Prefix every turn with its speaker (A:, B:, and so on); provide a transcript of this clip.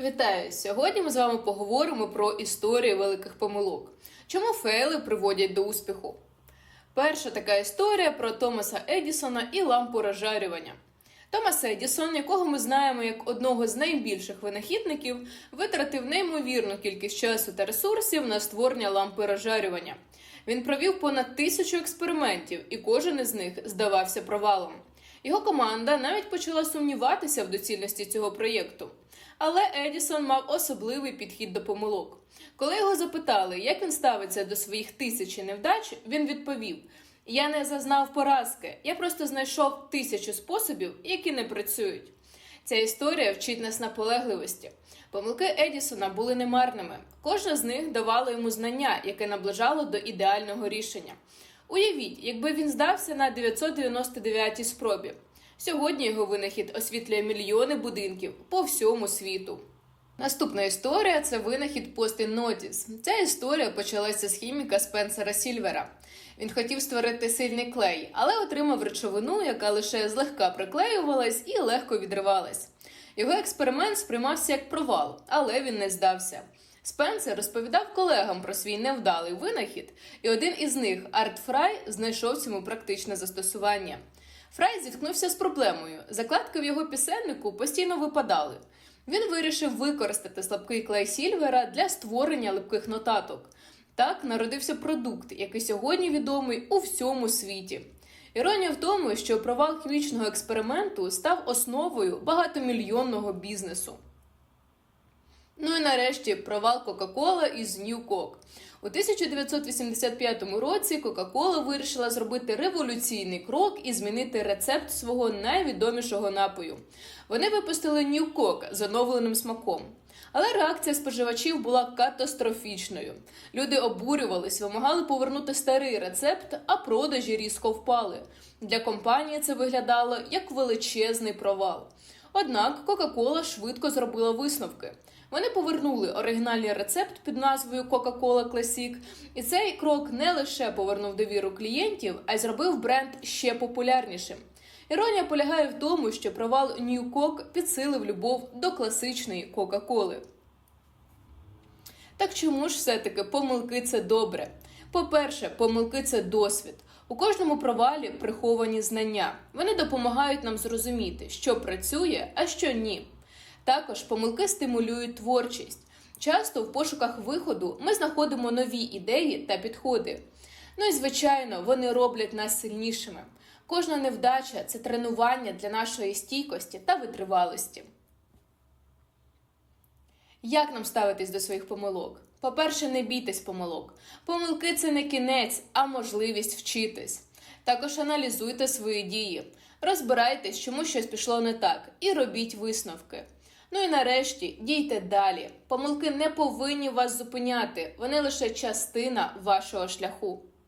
A: Вітаю! Сьогодні ми з вами поговоримо про історію великих помилок. Чому фейли приводять до успіху? Перша така історія про Томаса Едісона і лампу розжарювання. Томас Едісон, якого ми знаємо як одного з найбільших винахідників, витратив неймовірну кількість часу та ресурсів на створення лампи розжарювання. Він провів понад тисячу експериментів, і кожен із них здавався провалом. Його команда навіть почала сумніватися в доцільності цього проєкту. Але Едісон мав особливий підхід до помилок. Коли його запитали, як він ставиться до своїх тисячі невдач, він відповів: Я не зазнав поразки, я просто знайшов тисячу способів, які не працюють. Ця історія вчить нас наполегливості. Помилки Едісона були немарними. Кожна з них давала йому знання, яке наближало до ідеального рішення. Уявіть, якби він здався на 999-й спробі. Сьогодні його винахід освітлює мільйони будинків по всьому світу. Наступна історія це винахід Post-it Ця історія почалася з хіміка Спенсера Сільвера. Він хотів створити сильний клей, але отримав речовину, яка лише злегка приклеювалась і легко відривалась. Його експеримент сприймався як провал, але він не здався. Спенсер розповідав колегам про свій невдалий винахід, і один із них, Арт Фрай, знайшов цьому практичне застосування. Фрай зіткнувся з проблемою. Закладки в його пісеннику постійно випадали. Він вирішив використати слабкий клей Сільвера для створення липких нотаток. Так народився продукт, який сьогодні відомий у всьому світі. Іронія в тому, що провал хімічного експерименту став основою багатомільйонного бізнесу. Ну і нарешті провал Кока-Кола із Coke. У 1985 році Кока-Кола вирішила зробити революційний крок і змінити рецепт свого найвідомішого напою. Вони випустили Coke з оновленим смаком. Але реакція споживачів була катастрофічною. Люди обурювались, вимагали повернути старий рецепт, а продажі різко впали. Для компанії це виглядало як величезний провал. Однак Кока-Кола швидко зробила висновки. Вони повернули оригінальний рецепт під назвою Coca-Cola Classic, і цей крок не лише повернув довіру клієнтів, а й зробив бренд ще популярнішим. Іронія полягає в тому, що провал New Coke підсилив любов до класичної Кока-Коли. Так чому ж все-таки помилки це добре? По-перше, помилки це досвід. У кожному провалі приховані знання. Вони допомагають нам зрозуміти, що працює, а що ні. Також помилки стимулюють творчість. Часто в пошуках виходу ми знаходимо нові ідеї та підходи. Ну і звичайно, вони роблять нас сильнішими. Кожна невдача це тренування для нашої стійкості та витривалості. Як нам ставитись до своїх помилок? По-перше, не бійтесь помилок. Помилки це не кінець, а можливість вчитись. Також аналізуйте свої дії, розбирайтесь, чому щось пішло не так, і робіть висновки. Ну і нарешті дійте далі. Помилки не повинні вас зупиняти, вони лише частина вашого шляху.